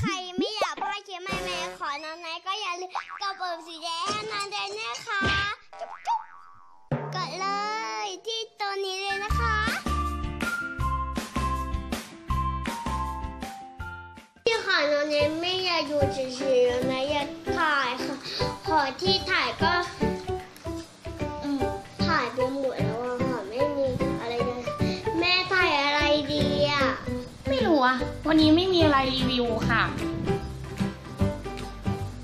ใครไม่อยากพลาดคลิปใหม่ๆขอน้องไนก็อย่าลืมกดปุ่มสีแดงให้นอนเดนนะคะจุ๊บจุ๊บกดเลยที่ตัวนี้เลยนะคะที่ขอน้องเนไม่อยากอยู่เฉยๆนะอยากถ่ายค่ะขอที่ถ่ายก็ วันนี้ไม่มีอะไรรีวิวค่ะ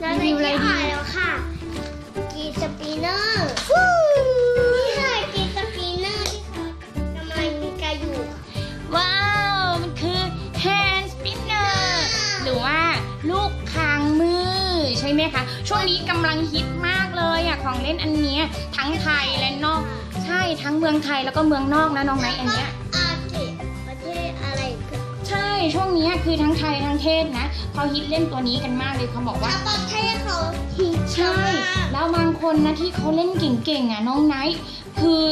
เรารีจะวิวอะไรที่ดีถ่ายแล้วค่ะกีสปินเนอร์นี่ค่ะกีสปินเนอร์ที่เขากำลังมีกระอยู่ค่ะว้าว มันคือ hand spinner หรือว่าลูกคางมือ ใช่ไหมคะ ช่วงนี้กำลังฮิตมากเลยอะของเล่นอันเนี้ยทั้งไทยและนอก ใช่ทั้งเมืองไทยแล้วก็เมืองนอกนะน้องไนท์อันเนี้ย ช่ช่วงเนี้ยคือทั้งไทยทั้งเทศนะเขาฮิตเล่นตัวนี้กันมากเลยเขาบอกว่าแล้วประเทศเขาฮิตใช่แล้วบางคนนะที่เขาเล่นเก่งๆอะน้องไนท์คือ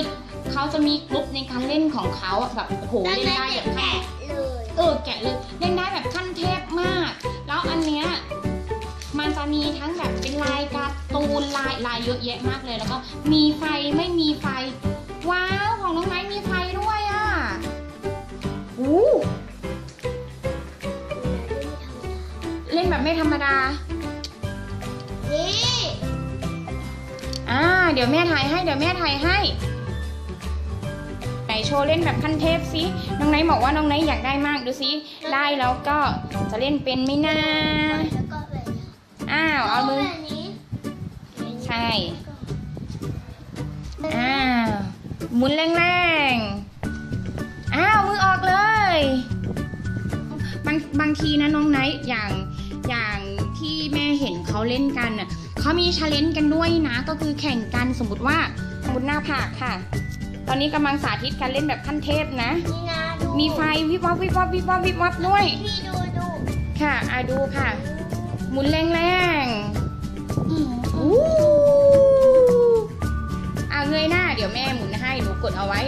เขาจะมีกลุ่มในการเล่นของเขาอะแบบโอ้โหแล้วเล่นนายได้จะแบบแกะเลยเออแกะเลยเล่นได้แบบขั้นเทพมาก แล้วอันเนี้ยมันจะมีทั้งแบบเป็นลายการ์ตูนลายลายเยอะแยะมากเลยแล้วก็มีไฟไม่มีไฟ ว้าวของน้องไนท์มีไฟด้วยอะอู้ นแบบไม่ธรรมดา นี่อ่าเดี๋ยวแม่ถ่ายให้ เดี๋ยวแม่ถ่ายให้ ไหนโชว์เล่นแบบขั้นเทพสิ น้องไนท์บอกว่าน้องไนท์อยากได้มากดูสิ ได้แล้วก็จะเล่นเป็นไหมนะ แล้วก็แบบอ้าวเอามือ แบบนี้ใช่ อ้าวหมุนแรงๆ อ้าวมือออกเลย บางบางทีนะน้องไนท์อย่างอย่างที่แม่ เห็นเขาเล่นกันน่ะเขามีชาเลนจ์กันด้วยนะ ก็คือแข่งกันสมมติว่าสมมติหน้าผากค่ะ ตอนนี้กำลังสาธิตการเล่นแบบขั้นเทพนะนี่นะดูมีไฟวิบวับวิบวับวิบวับวิบวับด้วยพี่ดูดูค่ะอะดูค่ะ หมุนแรงๆอืมอู้อะเงยหน้า เดี๋ยวแม่หมุนให้หนูกดเอาไว้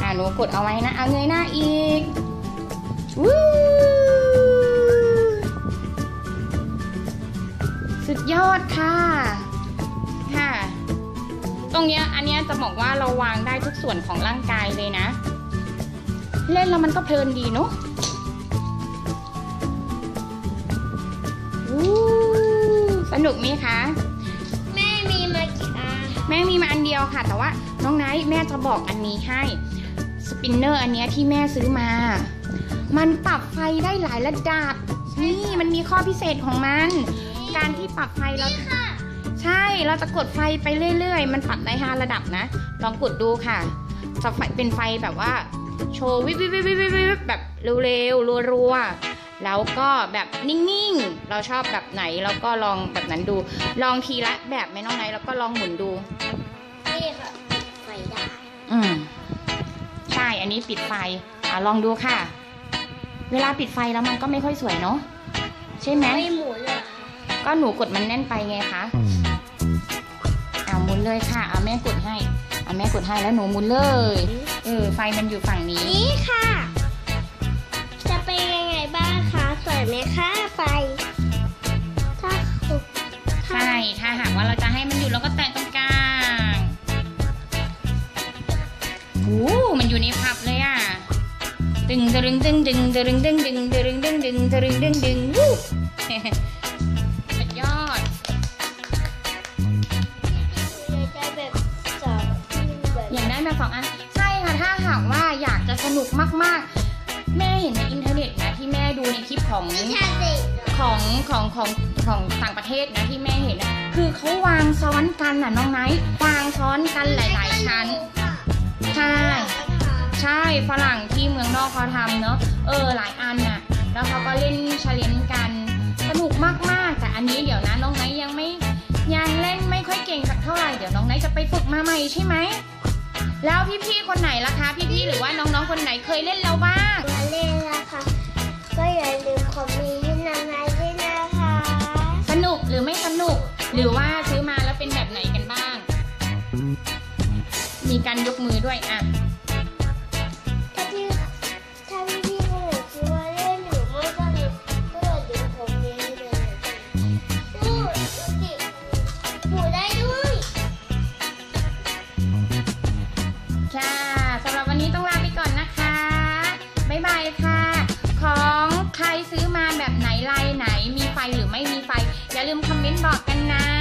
อะหนูกดเอาไว้นะอะเงยหน้าอีกวู้ ดยอดค่ะค่ะ ตรงเนี้ยอันเนี้ยจะบอกว่าเราวางได้ทุกส่วนของร่างกายเลยนะ เล่นแล้วมันก็เพลินดีเนาะอู้สนุกไหมคะ แม่มีมากี่อันแม่มีมาอันเดียวค่ะ แต่ว่าน้องไนท์แม่จะบอกอันนี้ให้สปินเนอร์อันเนี้ยที่แม่ซื้อมา มันปรับไฟได้หลายระดับ นี่มันมีข้อพิเศษของมัน การที่ปรับไฟเรานี่ค่ะใช่เราจะกดไฟไปเรื่อย ๆ มันปรับได้ห้าระดับนะ ลองกดดูค่ะจะไฟเป็นไฟแบบว่า โชว์วิบวิบวิบวิบวิบวิบแบบเร็วๆรัวๆแล้วก็แบบนิ่งๆ เราชอบแบบไหนเราก็ลองแบบนั้นดู ลองทีละแบบไหม่น้องไนท์แล้วก็ลองหมุนดูนี่ค่ะไฟได้อืมใช่อันนี้ปิดไฟอะลองดูค่ะ เวลาปิดไฟแล้วมันก็ไม่ค่อยสวยเนาะใช่ไหมไม่หมุนเลย ก็หนูกดมันแน่นไปไงคะเอาหมุนเลยค่ะเอาแม่กดให้เอาแม่กดให้แล้วหนูหมุนเลย เออ ไฟมันอยู่ฝั่งนี้ นี่ค่ะ จะเป็นยังไงบ้างคะ สวยไหมคะไฟ ถ้าคุกใช่ ถ้าหากว่าเราจะให้มันอยู่เราก็แตะตรงกลางโอ้มันอยู่ในพับเลยอะดึงดึงดึงดึงดึงดึงดึงดึงดึงดึงดึงดึงดึงดึงวู้ กจะสนุกมากๆ แม่เห็นในอินเทอร์เน็ตนะที่แม่ดูในคลิปของไม่ใช่สิของของของของต่างประเทศนะที่แม่เห็นนะคือเขาวางซ้อนกันน่ะน้องไนท์วางซ้อนกันหลาย ๆ ชั้นใช่ใช่ฝรั่งที่เมืองนอกเขาทำเนอะเออหลายอันน่ะแล้วเขาก็เล่นชาเลนจ์กันสนุกมากๆแต่อันนี้เดี๋ยวนะน้องไนท์ยังไม่ยังเล่นไม่ค่อยเก่งสักเท่าไหร่เดี๋ยวน้องไนท์จะไปฝึกมาใหม่ใช่ไหม แล้วพี่ๆคนไหนล่ะคะพี่ๆหรือว่าน้องๆคนไหนเคยเล่นแล้วบ้างมาเล่นนะคะก็อย่าลืมคอมเมนต์ให้น้องนายด้วยนะคะ สนุกหรือไม่สนุก หรือว่าซื้อมาแล้วเป็นแบบไหนกันบ้าง มีการยกมือด้วยอะ ลืมคอมเมนต์บอกกันนะ